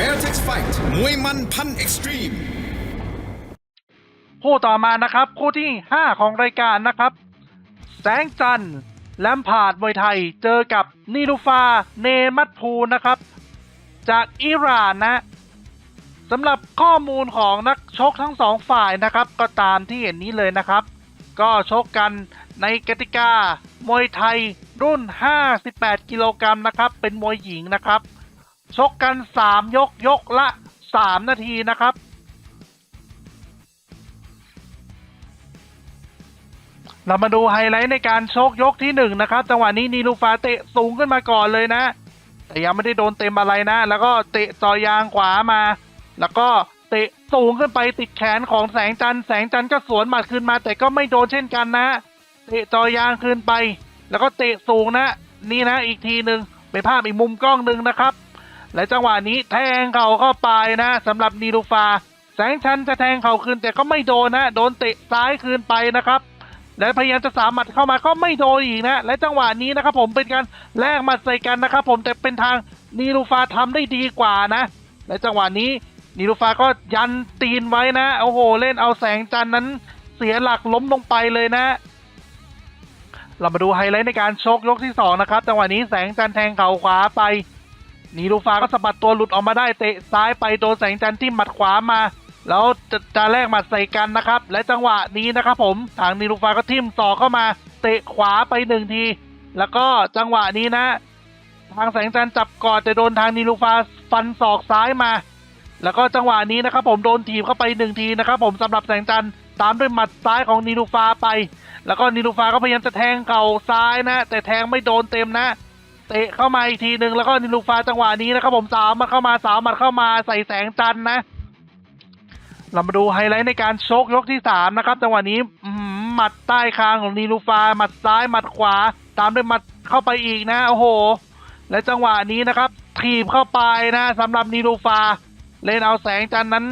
Fairtex Fight มวยมันพันเอ็กซ์ตรีมคู่ต่อมานะครับคู่ที่ 5 ของรายการนะครับ แสงจันทร์แลมพาดมวยไทยเจอกับนีลูฟาเนมัตพูนะครับ จากอิหร่านนะสำหรับข้อมูลของนักชกทั้งสองฝ่ายนะครับ ก็ตามที่เห็นนี้เลยนะครับ ก็ชกกันในกติกามวยไทยรุ่น 58 กิโลกรัมนะครับ เป็นมวยหญิงนะครับ ชกกัน 3 ยกยกละ 3 นาทีนะครับ เรามาดูไฮไลท์ในการชกยกที่หนึ่งนะครับ จังหวะนี้นีลูฟาเตะสูงขึ้นมาก่อนเลยนะ แต่ยังไม่ได้โดนเต็มอะไรนะ แล้วก็เตะต่อยางขวามา แล้วก็เตะสูงขึ้นไปติดแขนของแสงจันทร์แสงจันทร์ก็สวนหมัดขึ้นมา แต่ก็ไม่โดนเช่นกันนะ เตะต่อยางขึ้นไป แล้วก็เตะสูงนะ นี่นะอีกทีหนึ่งเป็นภาพอีกมุมกล้องหนึ่งนะครับ และจังหวะนี้แทงเข่าเข้าไปนะสำหรับนีลูฟา แสงชันจะแทงเข่าคืนแต่ก็ไม่โดนนะโดนเตะซ้ายคืนไปนะครับ และพยายามจะสามหมัดเข้ามาก็ไม่โดนอีกนะและจังหวะนี้นะครับผมเป็นการแลกหมัดใส่กันนะครับผมแต่เป็นทางนีลูฟาทำได้ดีกว่านะ และจังหวะนี้นีลูฟาก็ยันตีนไว้นะโอ้โห เล่นเอาแสงจันนั้นเสียหลักล้มลงไปเลยนะ เรามาดูไฮไลท์ในการชกยกที่สองนะครับจังหวะนี้แสงจันแทงเข่าขวาไป นีลูฟาก็สะบัดตัวหลุดออกมาได้เตะซ้ายไปโดนแสงจันทร์ที่หมัดขวามา แล้วจะจะแลกหมัดใส่กันนะครับ และจังหวะนี้นะครับผมทางนีลูฟาก็ทิ่มต่อเข้ามา เตะขวาไปหนึ่งที แล้วก็จังหวะนี้นะ ทางแสงจันทร์จับกอดแต่โดนทางนีลูฟาฟันศอกซ้ายมา แล้วก็จังหวะนี้นะครับผมโดนถีบเข้าไปหนึ่งทีนะครับผมสำหรับแสงจันทร์ตามด้วยหมัดซ้ายของนีลูฟาไป แล้วก็นีลูฟาก็พยายามจะแทงเข่าซ้ายนะ แต่แทงไม่โดนเต็มนะ เตะเข้ามาอีกทีหนึ่งแล้วก็นิลูฟาจังหวะนี้นะครับผมสาวมันเข้ามาสาวมันเข้ามาใส่แสงจันนะ เรามาดูไฮไลท์ในการชกยกที่สามนะครับ จังหวะนี้หมัดใต้คางของนีลูฟาหมัดซ้ายหมัดขวา ตามด้วยหมัดเข้าไปอีกนะโอ้โห และจังหวะนี้นะครับ ถีบเข้าไปนะสำหรับนีลูฟาเล่นเอาแสงจันนั้น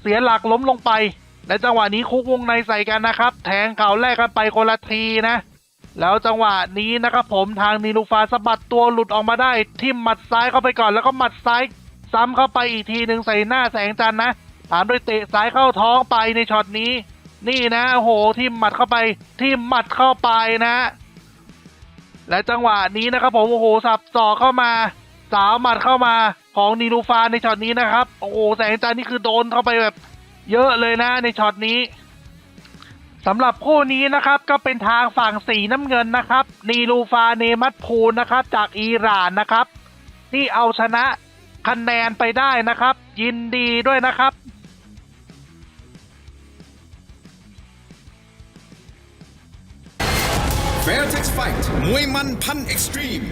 เสียหลักล้มลงไป และจังหวะนี้คุกวงในใส่กันนะครับ แทงเข่าแรกกันไปคนละทีนะ แล้วจังหวะนี้นะครับผมทางนีลูฟาสะบัดตัวหลุดออกมาได้ทิ่มหมัดซ้ายเข้าไปก่อนแล้วก็หมัดซ้ายซ้ำเข้าไปอีกทีหนึ่งใส่หน้าแสงจันนะตามด้วยเตะซ้ายเข้าท้องไปในช็อตนี้ นี่นะโอ้โหทิ่มหมัดเข้าไปทิ่มหมัดเข้าไปนะ และจังหวะนี้นะครับผมโอ้โหสับศอกเข้ามา สาวหมัดเข้ามาของนีลูฟาในช็อตนี้นะครับโอ้โหแสงจันนี่คือโดนเข้าไปแบบ เยอะเลยนะในช็อตนี้ สำหรับคู่นี้นะครับก็เป็นทางฝั่งสีน้ำเงินนะครับ นีลูฟาเนมัตพูลนะครับ จากอิหร่านนะครับ ที่เอาชนะคะแนนไปได้นะครับ ยินดีด้วยนะครับ Fairtex Fight มวยมันพันเอ็กซ์ตรีม